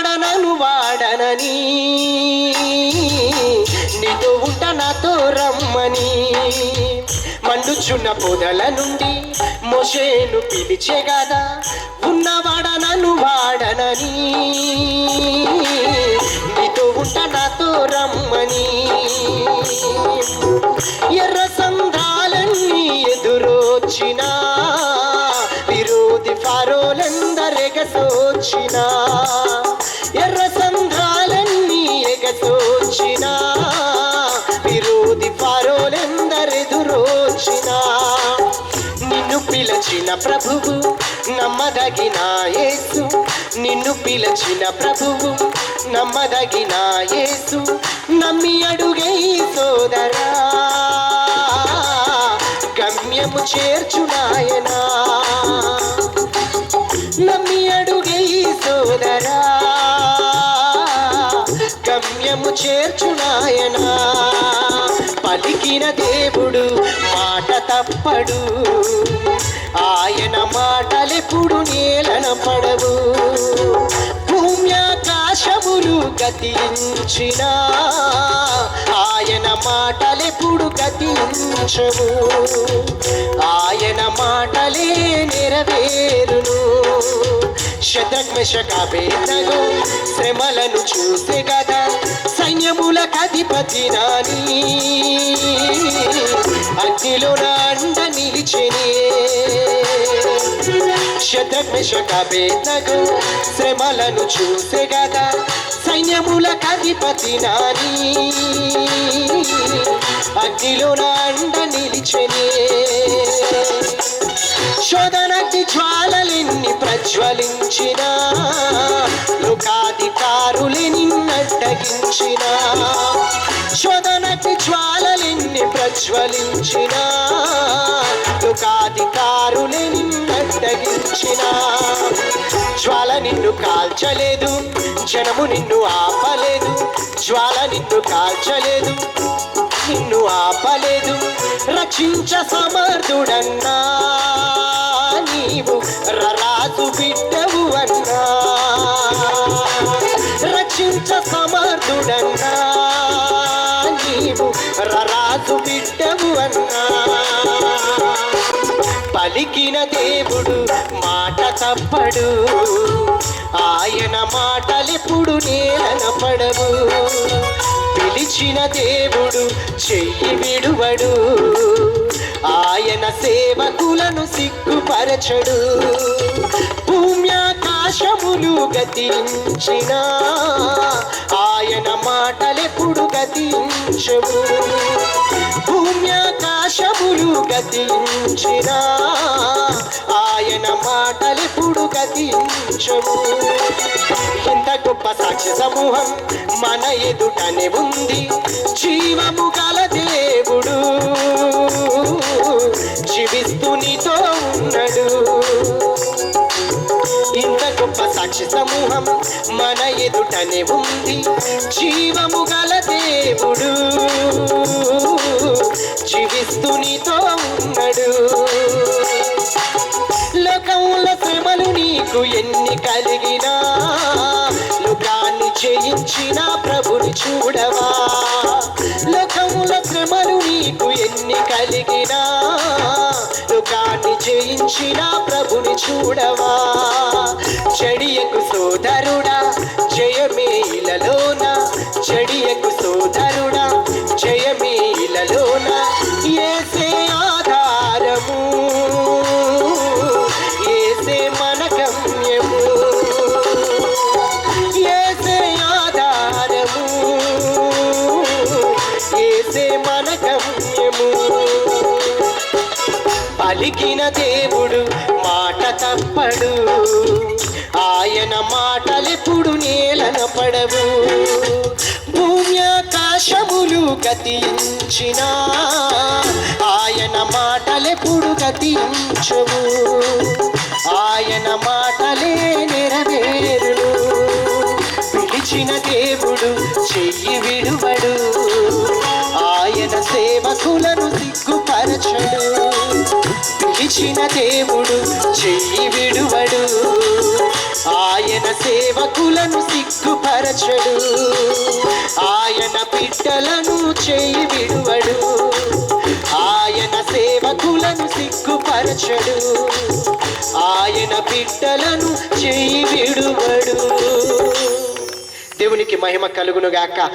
వాడనను వాడనని. నీతో ఉంట నాతో రమ్మని. మండుచున్న పొదల నుండి మోషేను పిలిచే కదా ఉన్నవాడనను వాడనని నీతో ఉంట నాతో రమ్మని. ఎర్ర సంఘాలన్నీ ఎదురొచ్చినా విరోధి ఫారోలెందరెగసోచినా పిలచిన ప్రభువు నమ్మదగిన యేసు. నిన్ను పిలచిన ప్రభువు నమ్మదగిన యేసు. నమ్మి అడుగే సోదరా. గమ్యము చేర్చునాయనా నమ్మి అడుగే సోదరా. గమ్యము చేర్చునాయనా పలికిన దేవుడు మాట తప్పడు. ఆయన మాటలెప్పుడు నేలన పడవు. భూమ్యాకాశములు గతించిన ఆయన మాటలెప్పుడు గతించవు. ఆయన మాటలే నెరవేరును. శతజ్ఞశకాభేదగో శ్రమలను చూసే కదా సైన్యములకు అధిపతి నాని. అగ్నిలో నాండ నిలిచెనే. శతజ్ఞశకాభేదగో శ్రమలను చూసే కదా సైన్యములకు అధిపతి నాని. అగ్నిలో నాండ నిలిచెనే. శోధనకి జ్వాలలిన్ని ప్రజ్వలించిన. లోకాధికారులే నిన్నట్టగించిన శోధనకి జ్వాలలిన్ని ప్రజ్వలించిన. లోకాధికారులే నిన్నట్టగించిన జ్వాల నిన్ను కాల్చలేదు జనము నిన్ను ఆపలేదు. జ్వాల నిన్ను కాల్చలేదు. నిన్ను ఆపలేదు. రక్షించ సమర్థుడన్నా. నీవు రరాజు బిడ్డవు అన్నా. రక్షించ సమర్థుడన్నా. నీవు రరాజు బిడ్డవు అన్నా. పలికిన దేవుడు మాట తప్పడు. ఆయన మాటలెప్పుడు నేలన పడవు. పిలిచిన దేవుడు చెయ్యి విడువడు. ఆయన సేవకులను సిగ్గుపరచడు. భూమ్యాకాశములు గతించిన ఆయన మాటలెప్పుడు గతించవు భూమ్యాకాశములు గతించిన ఆయన మాటలెప్పుడు గతించవు ఇంత గొప్ప సాక్షి సమూహం మన ఎదుటనే ఉంది. జీవము గల దేవుడు జీవిస్తూ నీతో ఉన్నాడు. ఇంత గొప్ప సాక్షి సమూహం మన ఎదుటనే ఉంది. జీవము గల దేవుడు జీవిస్తూ నీతో ఉన్నాడు. నీకు ఎన్ని కలిగినా లోకాన్ని జయించిన ప్రభుని చూడవా? లోకముల శ్రమలు నీకు ఎన్ని కలిగినా లోకాన్ని జయించిన ప్రభుని చూడవా? చెడియకు సోదరుడా జయమే ఇలలోన చెడియకు సోదరు పలికిన దేవుడు మాట తప్పడు. ఆయన మాటలెప్పుడు నేలన పడవు. భూమ్యాకాశములు గతించిన ఆయన మాటలెప్పుడు గతించవు. ఆయన మాటలే నెరవేరును. పిలిచిన దేవుడు చెయ్యి విడువడు. ఆయన సేవకులను సిగ్గుపరచడు. పిలిచిన దేవుడు చెయ్యి విడువడు. ఆయన సేవకులను సిగ్గుపరచడు. ఆయన పిట్టలను చేయి విడువడు. ఆయన సేవకులను సిగ్గుపరచడు. ఆయన బిడ్డలను చేయి విడువడు. దేవునికి మహిమ కలుగును గాక